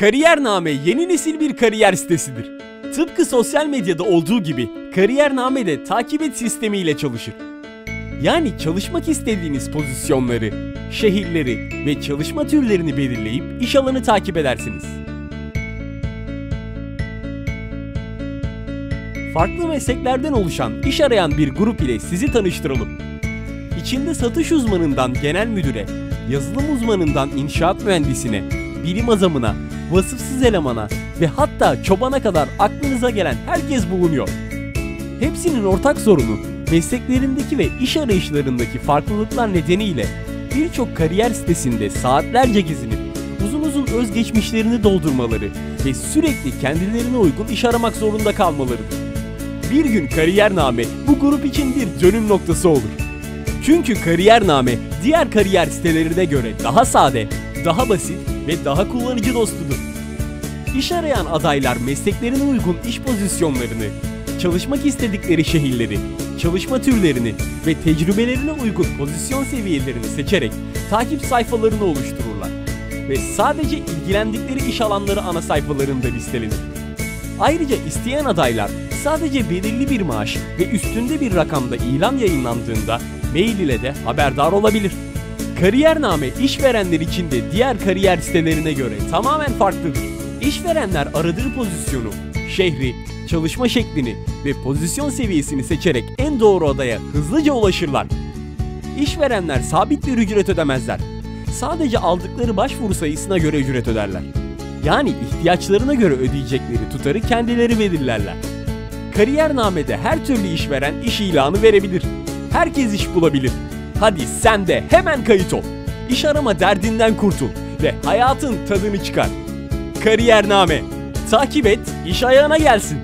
Kariyername yeni nesil bir kariyer sitesidir. Tıpkı sosyal medyada olduğu gibi Kariyername de takip et sistemiyle çalışır. Yani çalışmak istediğiniz pozisyonları, şehirleri ve çalışma türlerini belirleyip iş alanı takip edersiniz. Farklı mesleklerden oluşan iş arayan bir grup ile sizi tanıştıralım. İçinde satış uzmanından genel müdüre, yazılım uzmanından inşaat mühendisine, bilim adamına, vasıfsız elemana ve hatta çobana kadar aklınıza gelen herkes bulunuyor. Hepsinin ortak sorunu mesleklerindeki ve iş arayışlarındaki farklılıklar nedeniyle birçok kariyer sitesinde saatlerce gezinip uzun uzun özgeçmişlerini doldurmaları ve sürekli kendilerine uygun iş aramak zorunda kalmalarıdır. Bir gün kariyername bu grup için bir dönüm noktası olur. Çünkü kariyername diğer kariyer sitelerine göre daha sade, daha basit ve daha kullanıcı dostudur. İş arayan adaylar mesleklerine uygun iş pozisyonlarını, çalışmak istedikleri şehirleri, çalışma türlerini ve tecrübelerine uygun pozisyon seviyelerini seçerek takip sayfalarını oluştururlar ve sadece ilgilendikleri iş alanları ana sayfalarında listelenir. Ayrıca isteyen adaylar sadece belirli bir maaş ve üstünde bir rakamda ilan yayınlandığında mail ile de haberdar olabilir. Kariyername işverenler için de diğer kariyer sitelerine göre tamamen farklıdır. İşverenler aradığı pozisyonu, şehri, çalışma şeklini ve pozisyon seviyesini seçerek en doğru adaya hızlıca ulaşırlar. İşverenler sabit bir ücret ödemezler. Sadece aldıkları başvuru sayısına göre ücret öderler. Yani ihtiyaçlarına göre ödeyecekleri tutarı kendileri belirlerler. Kariyernamede her türlü işveren iş ilanı verebilir. Herkes iş bulabilir. Hadi sen de hemen kayıt ol. İş arama derdinden kurtul ve hayatın tadını çıkar. Kariyername. Takip et, iş ayağına gelsin.